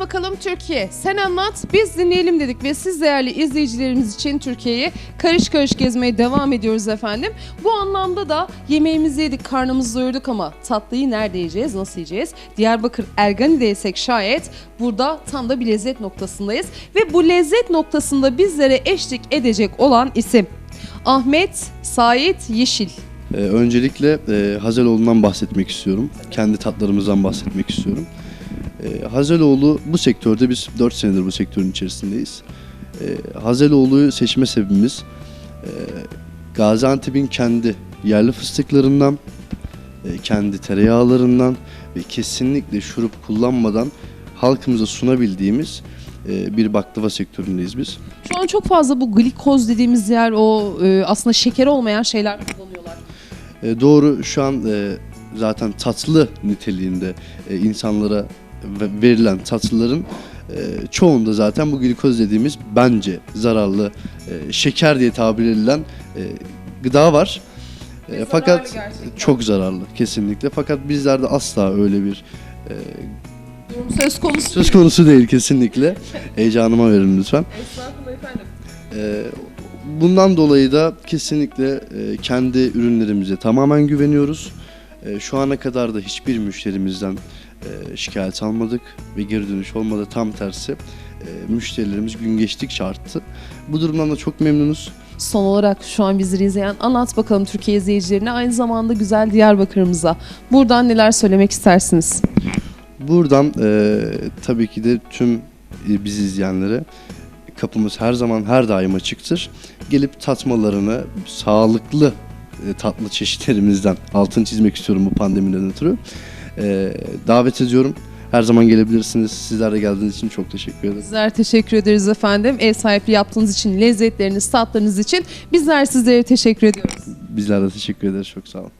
bakalım Türkiye. Sen anlat, biz dinleyelim dedik ve siz değerli izleyicilerimiz için Türkiye'yi karış karış gezmeye devam ediyoruz efendim. Bu anlamda da yemeğimizi yedik, karnımızı doyurduk ama tatlıyı nerede yiyeceğiz, nasıl yiyeceğiz? Diyarbakır Ergani'deysek şayet burada tam da bir lezzet noktasındayız. Ve bu lezzet noktasında bizlere eşlik edecek olan isim Ahmet Sait Yeşil. Ee, öncelikle e, Hazeloğlu'ndan bahsetmek istiyorum. Kendi tatlarımızdan bahsetmek istiyorum. Ee, Hazeloğlu bu sektörde biz 4 senedir bu sektörün içerisindeyiz. Ee, Hazeloğlu'yu seçme sebebimiz e, Gaziantep'in kendi yerli fıstıklarından, e, kendi tereyağlarından ve kesinlikle şurup kullanmadan halkımıza sunabildiğimiz e, bir baklava sektöründeyiz biz. Şu an çok fazla bu glikoz dediğimiz yer o e, aslında şeker olmayan şeyler kullanıyorlar. E, doğru şu an e, zaten tatlı niteliğinde e, insanlara verilen tatlıların e, çoğunda zaten bu glikoz dediğimiz bence zararlı e, şeker diye tabir edilen e, gıda var. Ve zararlı fakat gerçekten. çok zararlı kesinlikle. Fakat bizlerde asla öyle bir Durum söz konusu. söz konusu değil kesinlikle. Heyecanıma verin lütfen. Estağfurullah efendim. Ee, Bundan dolayı da kesinlikle kendi ürünlerimize tamamen güveniyoruz. Şu ana kadar da hiçbir müşterimizden e, şikayet almadık ve geri dönüş olmadı. Tam tersi e, müşterilerimiz gün geçtikçe arttı. Bu durumdan da çok memnunuz. Son olarak şu an bizleri izleyen anlat bakalım Türkiye izleyicilerine aynı zamanda güzel Diyarbakır'ımıza. Buradan neler söylemek istersiniz? Buradan e, tabii ki de tüm e, bizi izleyenlere kapımız her zaman her daim açıktır. Gelip tatmalarını sağlıklı tatlı çeşitlerimizden altın çizmek istiyorum bu pandemiden ötürü. E, davet ediyorum. Her zaman gelebilirsiniz. Sizler de geldiğiniz için çok teşekkür ederim. Bizler teşekkür ederiz efendim. Ev sahipliği yaptığınız için, lezzetleriniz, tatlarınız için bizler sizlere teşekkür ediyoruz. Bizler de teşekkür ederiz. Çok sağ olun.